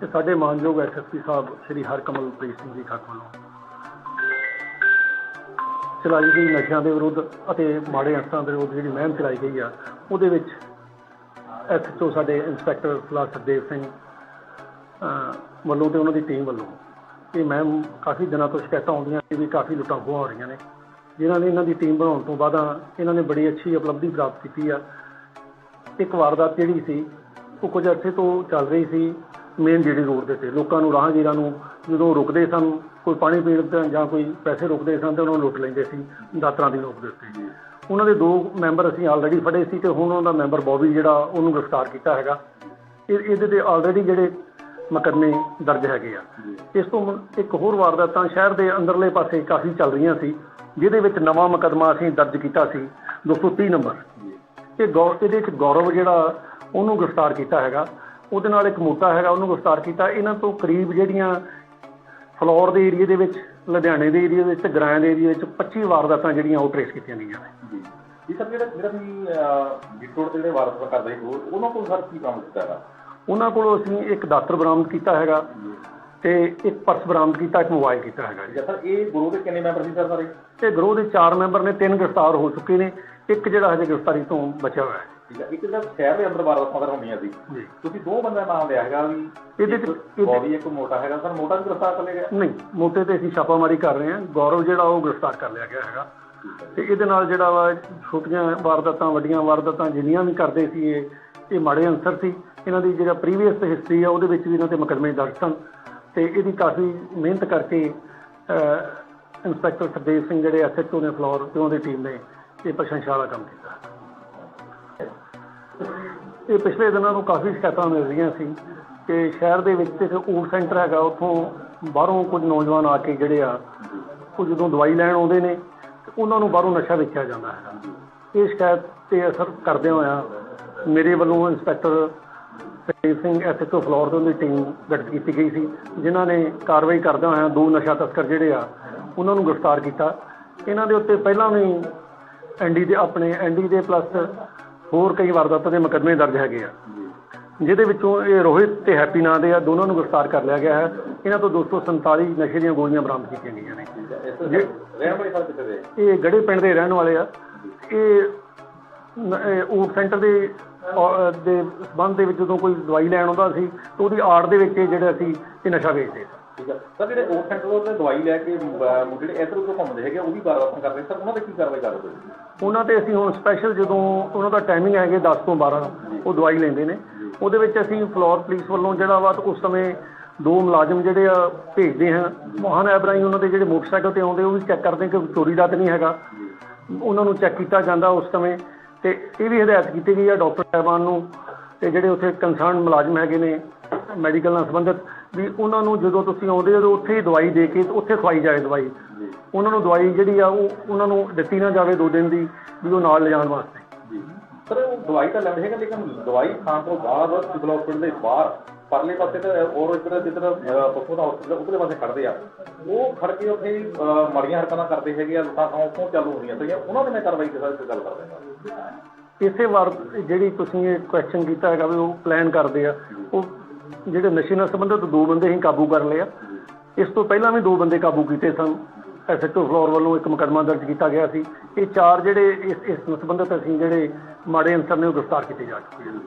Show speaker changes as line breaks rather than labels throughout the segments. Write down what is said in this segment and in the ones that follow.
ਤੇ ਸਾਡੇ ਮਾਨਯੋਗ ਐਸਐਸਪੀ ਸਾਹਿਬ, ਸ੍ਰੀ ਹਰਕਮਲਪ੍ਰੀਤ ਸਿੰਘ ਜੀ ਖੱਟ ਵੱਲੋਂ। ਚਲਾਈ ਗਈ ਨਸ਼ਿਆਂ ਦੇ ਵਿਰੁੱਧ ਅਤੇ ਮਾੜੇ ਅੰਸਰਾਂ ਦੇ ਵਿਰੁੱਧ ਜਿਹੜੀ ਮੁਹਿੰਮ ਚਲਾਈ ਗਈ ਆ, ਉਹਦੇ ਵਿੱਚ ਐਸਐਚਓ ਸਾਡੇ ਇੰਸਪੈਕਟਰ ਫਲਾ ਸਰਦੇਵ ਸਿੰਘ ਵੱਲੋਂ ਤੇ ਉਹਨਾਂ ਦੀ ਟੀਮ ਵੱਲੋਂ ਇਹ ਮੈਮ ਕਾਫੀ ਦਿਨਾਂ ਤੋਂ ਸ਼ਿਕਾਇਤਾਂ ਆਉਂਦੀਆਂ ਸੀ ਵੀ ਕਾਫੀ ਲੁੱਟਾਂ ਖੋਹਾਂ ਹੋ ਰਹੀਆਂ ਨੇ। ਜਿਨ੍ਹਾਂ ਨੇ ਇਹਨਾਂ ਦੀ ਟੀਮ ਬਣਾਉਣ ਤੋਂ ਬਾਅਦ ਇਹਨਾਂ ਨੇ ਬੜੀ ਅੱਛੀ ਉਪਲਬਧੀ ਪ੍ਰਾਪਤ ਕੀਤੀ ਆ। ਇੱਕ ਵਾਰਦਾਤ ਜਿਹੜੀ ਸੀ, ਉਹ ਕੁਝ ਅਰਸੇ ਤੋਂ ਚੱਲ ਰਹੀ ਸੀ। ਮੇਨ ਜਿਹੜੀ ਰੋਡ ਦੇ ਤੇ ਲੋਕਾਂ ਨੂੰ, ਰਾਹਗੀਰਾਂ ਨੂੰ, ਜਦੋਂ ਰੁਕਦੇ ਸਨ, ਕੋਈ ਪਾਣੀ ਪੀਣ ਤੇ ਜਾਂ ਕੋਈ ਪੈਸੇ ਰੁਕਦੇ ਸਨ ਤੇ ਉਹਨਾਂ ਨੂੰ ਲੁੱਟ ਲੈਂਦੇ ਸੀ, ਦਾਤਰਾਂ ਦੀ ਰੋਕ ਦੇ ਉੱਤੇ। ਉਹਨਾਂ ਦੇ ਦੋ ਮੈਂਬਰ ਅਸੀਂ ਆਲਰੇਡੀ ਫੜੇ ਸੀ ਤੇ ਹੁਣ ਉਹਨਾਂ ਦਾ ਮੈਂਬਰ ਬੌਬੀ ਜਿਹੜਾ, ਉਹਨੂੰ ਗ੍ਰਿਫਤਾਰ ਕੀਤਾ ਹੈਗਾ। ਇਹ, ਇਹਦੇ ਤੇ ਆਲਰੇਡੀ ਜਿਹੜੇ ਮੁਕੱਦਮੇ ਦਰਜ ਹੈਗੇ ਆ। ਇਸ ਤੋਂ ਮੁੰ- ਇੱਕ ਹੋਰ ਵਾਰਦਾਤਾਂ ਸ਼ਹਿਰ ਦੇ ਅੰਦਰਲੇ ਪਾਸੇ ਕਾਫੀ ਚੱਲ ਰਹੀਆਂ ਸੀ, ਜਿਹਦੇ ਵਿੱਚ ਨਵਾਂ ਮੁਕੱਦਮਾ ਅਸੀਂ ਦਰਜ ਕੀਤਾ ਸੀ 230 ਨੰਬਰ। ਇਹ ਗੌ, ਇਹਦੇ ਵਿੱਚ ਗੌਰਵ ਜਿਹੜਾ, ਉਹਨੂੰ ਗ੍ਰਿਫਤਾਰ ਕੀਤਾ ਹੈਗਾ। ਉਹਦੇ ਨਾਲ ਇੱਕ ਮੋਟਾ ਹੈਗਾ ਉਹਨੂੰ ਗ੍ਰਿਫਤਾਰ ਕੀਤਾ। ਇਹਨਾਂ ਤੋਂ ਕਰੀਬ ਜਿਹੜੀਆਂ ਫਲੋਰ ਦੇ ਏਰੀਆ ਦੇ ਵਿੱਚ ਲੁਧਿਆਣੇ ਦੇ ਏਰੀਆ ਵਿੱਚ ਤੇ ਗ੍ਰਾਂ ਦੇ ਏਰੀਆ ਵਿੱਚ 25 ਵਾਰਦਾਤਾਂ ਜਿਹੜੀਆਂ ਉਹ ਟ੍ਰੇਸ ਕੀਤੀਆਂ ਗਈਆਂ ਨੇ।
ਜੀ। ਜੀ ਸਰ ਜਿਹੜਾ ਜਿਹੜਾ ਬਿਟੋੜ ਦੇ ਜਿਹੜੇ ਵਾਰਸ ਕਰਦੇ ਸੀ ਉਹ- ਉਹਨਾਂ ਕੋਲ ਸਰ ਕੀ ਕੰਮ ਕੀਤਾ ਹੈਗਾ?
ਉਹਨਾਂ ਕੋਲੋਂ ਅਸੀਂ ਇੱਕ ਦਾਤਰ ਬਰਾਮਦ ਕੀਤਾ ਹੈਗਾ ਤੇ ਇੱਕ ਪਰਸ ਬਰਾਮਦ ਕੀਤਾ ਇੱਕ ਮੋਬਾਈਲ ਕੀਤਾ ਹੈਗਾ
ਹੈ ਸਰ ਇਹ ਗੁਰੂ ਦੇ ਕਿੰਨੇ ਮੈਂਬਰ ਸੀ ਸਰ ਸਾਰੇ?
ਤੇ ਗਰੋਹ ਦੇ ਚਾਰ ਮੈਂਬਰ ਨੇ ਤਿੰਨ ਗ੍ਰਿਫਤਾਰ ਹੋ ਚੁੱਕੇ ਨੇ। ਇੱਕ ਜਿਹੜਾ ਹਜੇ ਗ੍ਰਿਫਤਾਰੀ ਤੋਂ ਬਚਿਆ ਹੋਇਆ ਹੈ।
ਠੀਕ ਹੈ। ਇੱਕ ਜਿਹੜਾ ਸ਼ਹਿਰ ਦੇ ਅੰਦਰ ਵਾਰਦਾਤਾਂ ਦਰ ਹੁੰਦੀਆਂ ਸੀ ਤੁਸੀਂ ਦੋ ਬੰਦਿਆਂ ਦਾ ਨਾਮ ਲਿਆ ਹੈਗਾ ਵੀ
ਇਹਦੇ ਚ-
ਬੌਬੀ ਇੱਕ ਮੋਟਾ ਹੈਗਾ। ਸਰ ਮੋਟਾ ਵੀ ਗ੍ਰਿਫਤਾਰ ਕਰ ਲਿਆ ਗਿਆ?
ਨਹੀਂ ਮੋਟੇ ਤੇ ਅਸੀਂ ਛਾਪਾਮਾਰੀ ਕਰ ਰਹੇ ਹਾਂ। ਗੌਰਵ ਜਿਹੜਾ ਉਹ ਗ੍ਰਿਫਤਾਰ ਕਰ ਲਿਆ ਗਿਆ ਹੈਗਾ। ਤੇ ਇਹਦੇ ਨਾਲ ਜਿਹੜਾ ਵਾ ਛੋਟੀਆਂ ਵਾਰਦਾਤਾਂ ਵੱਡੀਆਂ ਵਾਰਦਾਤਾਂ ਜਿੰਨੀਆਂ ਵੀ ਕਰਦੇ ਸੀ ਇਹ ਇਹ ਮਾੜੇ ਅੰਸਰ ਸੀ। ਇਹਨਾਂ ਦੀ ਜਿਹੜਾ ਪ੍ਰੀਵੀਅਸ ਹਿਸਟਰੀ ਆ ਉਹਦੇ ਵਿੱਚ ਵੀ ਇਹਨਾਂ ਤੇ ਮੁਕੱਦਮੇ ਦਰਜ ਸਨ। ਤੇ ਇਹਦੀ ਕਾਫੀ ਮਿਹਨਤ ਕਰਕੇ ਇੰਸਪੈਕਟਰ ਸਰਦੇਵ ਸਿੰਘ ਜਿਹੜੇ ਐਸਐਚਓ ਨੇ ਫਲੋਰ ਤੇ ਉਹਦੀ ਟੀਮ ਨੇ ਇਹ ਪ੍ਰਸ਼ੰਸਾ ਵਾਲਾ ਕੰਮ ਕੀਤਾ। ਇਹ ਪਿਛਲੇ ਦਿਨਾਂ ਤੋਂ ਕਾਫੀ ਸ਼ਿਕਾਇਤਾਂ ਮਿਲ ਰਹੀਆਂ ਸੀ ਕਿ ਸ਼ਹਿਰ ਦੇ ਵਿੱਚ ਇੱਕ ਊਟ ਸੈਂਟਰ ਹੈਗਾ, ਉੱਥੋਂ ਬਾਹਰੋਂ ਕੁਝ ਨੌਜਵਾਨ ਆ ਕੇ ਜਿਹੜੇ ਆ ਉਹ ਜਦੋਂ ਦਵਾਈ ਲੈਣ ਆਉਂਦੇ ਨੇ, ਤੇ ਉਹਨਾਂ ਨੂੰ ਬਾਹਰੋਂ ਨਸ਼ਾ ਵੇਚਿਆ ਜਾਂਦਾ ਹੈ। ਇਹ ਸ਼ਿਕਾਇਤ ਤੇ ਅਸਰ ਕਰਦੇ ਹੋਇਆ ਮੇਰੇ ਵੱਲੋਂ ਇੰਸਪੈਕਟਰ ਸੇਵ ਸਿੰਘ ਐਸਐਚਓ ਫਲੋਰ ਤੋਂ ਦੀ ਟੀਮ ਗਠਿਤ ਕੀਤੀ ਗਈ ਸੀ, ਜਿਨ੍ਹਾਂ ਨੇ ਕਾਰਵਾਈ ਕਰਦਿਆਂ ਹੋਇਆਂ ਦੋ ਨਸ਼ਾ ਤਸਕਰ ਜਿਹੜੇ ਆ, ਉਹਨਾਂ ਨੂੰ ਗ੍ਰਿਫਤਾਰ ਕੀਤਾ। ਇਹਨਾਂ ਦੇ ਉੱਤੇ ਪਹਿਲਾਂ ਵੀ ਐਨਡੀ ਦੇ, ਆਪਣੇ ਐਨਡੀ ਦੇ ਪਲੱਸ ਹੋਰ ਕਈ ਵਾਰਦਾਤਾਂ ਦੇ ਮੁਕੱਦਮੇ ਦਰਜ ਹੈਗੇ ਆ। ਜਿਹਦੇ ਵਿੱਚੋਂ ਇਹ ਰੋਹਿਤ ਤੇ ਹੈਪੀ ਨਾਂ ਦੇ ਆ ਦੋਨਾਂ ਨੂੰ ਗ੍ਰਿਫਤਾਰ ਕਰ ਲਿਆ ਗਿਆ ਹੈ। ਇਹਨਾਂ ਤੋਂ 247 ਨਸ਼ੇ ਦੀਆਂ ਗੋਲੀਆਂ ਬਰਾਮਦ ਕੀਤੀਆਂ ਗਈਆਂ ਨੇ। ਇਹ ਗੜੇ ਪਿੰਡ ਦੇ ਰਹਿਣ ਵਾਲੇ ਆ। ਇਹ ਊਟ ਸੈਂਟਰ ਦੇ ਦੇ ਸੰਬੰਧ ਦੇ ਵਿੱਚ ਜਦੋਂ ਕੋਈ ਦਵਾਈ ਲੈਣ ਆਉਂਦਾ ਸੀ ਤਾਂ ਉਹਦੀ ਆੜ ਦੇ ਵਿੱਚ ਜਿਹੜਾ ਸੀ ਇਹ ਨਸ਼ਾ ਵੇਚਦੇ ਸੀ
ਠੀਕ ਹੈ ਸਰ ਜਿਹੜੇ ਓਟ ਸੈਂਟਰ ਤੋਂ ਦਵਾਈ ਲੈ ਕੇ ਅਹ, ਜਿਹੜੇ ਇਧਰ ਉਧਰ ਘੁੰਮਦੇ ਹੈਗੇ ਉਹ ਵੀ ਵਾਰਦਾਤਾਂ ਕਰਦੇ। ਸਰ ਉਹਨਾਂ ਤੇ ਕੀ ਕਾਰਵਾਈ ਕਰਦੇ ਤੁਸੀਂ?
ਉਹਨਾਂ ਤੇ ਅਸੀਂ ਹੁਣ ਸਪੈਸ਼ਲ ਜਦੋਂ ਉਹਨਾਂ ਦਾ ਟਾਈਮਿੰਗ ਹੈਗੇ 10 ਤੋਂ 12 ਉਹ ਦਵਾਈ ਲੈਂਦੇ ਨੇ। ਉਹਦੇ ਵਿੱਚ ਅਸੀਂ ਫਲੋਰ ਪੁਲਿਸ ਵੱਲੋਂ ਜਿਹੜਾ ਵਾ ਉਸ ਸਮੇਂ ਦੋ ਮੁਲਾਜ਼ਮ ਜਿਹੜੇ ਆ ਭੇਜਦੇ ਹਾਂ। ਮੋਹਨ ਐਪ ਰਾਹੀਂ ਉਹਨਾਂ ਦੇ ਜਿਹੜੇ ਮੋਟਰਸਾਈਕਲ ਤੇ ਆਉਂਦੇ ਉਹ ਵੀ ਚੈੱਕ ਕਰਦੇ ਕਿ ਚੋਰੀ ਦਾ ਤਾਂ ਨਹੀਂ ਹੈਗਾ। ਉਹਨਾਂ ਨੂੰ ਚੈੱਕ ਕੀਤਾ ਜਾਂਦਾ ਉਸ ਸਮੇਂ। ਤੇ ਇਹ ਵੀ ਹਦਾਇਤ ਕੀਤੀ ਗਈ ਆ ਡਾਕਟਰ ਸਾਹਿਬਾਨ ਨੂੰ ਤੇ ਜਿਹੜੇ ਉੱਥੇ ਕੰਸਰਨ ਮੁਲਾਜ਼ਮ ਹੈਗੇ ਨੇ। ਮੈਡੀਕਲ ਨਾਲ ਸੰਬੰਧਿਤ ਵੀ ਉਹਨਾਂ ਨੂੰ ਜਦੋਂ ਤੁਸੀਂ ਆਉਂਦੇ ਹੋ ਤਾਂ ਉੱਥੇ ਹੀ ਦਵਾਈ ਦੇ ਕੇ ਤੇ ਉੱਥੇ ਖਵਾਈ ਜਾਏ ਦਵਾਈ। ਉਹਨਾਂ ਨੂੰ ਦਵਾਈ ਜਿਹੜੀ ਆ ਉਹ ਉਹਨਾਂ ਨੂੰ ਦਿੱਤੀ ਨਾ ਜਾਵੇ ਦੋ ਦਿਨ ਦੀ ਵੀ ਉਹ ਨਾਲ ਲਿਜਾਣ ਵਾਸਤੇ।
ਜੀ। ਸਰ ਉਹ ਦਵਾਈ ਤਾਂ ਲੈਂਦੇ ਹੈਗੇ ਲੇਕਿਨ ਦਵਾਈ ਖਾਣ ਤੋਂ ਬਾਅਦ ਹਸਪੀਟਲ ਦੇ ਬਾਹਰ ਪਰਲੇ ਪਾਸੇ ਤੇ ਔਰ ਇੱਧਰ ਜਿੱਧਰ ਪਸ਼ੂ ਦਾ ਹਸਪੀਟਲ ਉਧਰਲੇ ਪਾਸੇ ਖੜਦੇ ਆ। ਉਹ ਖੜ ਕੇ ਉੱਥੇ ਮਾੜੀਆਂ ਹਰਕਤਾਂ ਕਰਦੇ ਹੈਗੇ ਆ ਲੁੱਟਾਂ ਖਾਂ ਉੱਥੋਂ ਚਾਲੂ ਹੁੰਦੀਆਂ ਸੀਗੀਆਂ ਉਹਨਾਂ ਦੇ ਮੈਂ ਕਾਰਵਾਈ ਕਿਸ ਤਰ੍ਹਾਂ ਗੱਲ ਕਰਦੇ ਹਾਂ
ਇਸੇ ਵਾਰ ਜਿਹੜੀ ਤੁਸੀਂ ਇਹ ਕੁਐਸਚਨ ਕੀਤਾ ਹੈਗਾ ਵੀ ਉਹ ਪਲਾਨ ਕਰਦੇ ਆ ਉਹ ਜਿਹੜੇ ਨਸ਼ੇ ਨਾਲ ਸੰਬੰਧਿਤ ਦੋ ਬੰਦੇ ਹੀ ਕਾਬੂ ਕਰ ਲਏ ਆ। ਇਸ ਤੋਂ ਪਹਿਲਾਂ ਵੀ ਦੋ ਬੰਦੇ ਕਾਬੂ ਕੀਤੇ ਸਨ। ਐਸਐਚਓ ਫਲੋਰ ਵੱਲੋਂ ਇੱਕ ਮੁਕੱਦਮਾ ਦਰਜ ਕੀਤਾ ਗਿਆ ਸੀ। ਇਹ ਚਾਰ ਜਿਹੜੇ ਇਸ ਇਸ ਨਾਲ ਸੰਬੰਧਿਤ ਅਸੀਂ ਜਿਹੜੇ ਮਾੜੇ ਅਨਸਰ ਨੇ ਉਹ ਗ੍ਰਿਫਤਾਰ ਕੀਤੇ ਜਾ ਚੁੱਕੇ ਹਨ।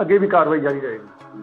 ਅੱਗੇ ਵੀ ਕਾਰਵਾਈ ਜਾਰੀ ਰਹੇਗੀ।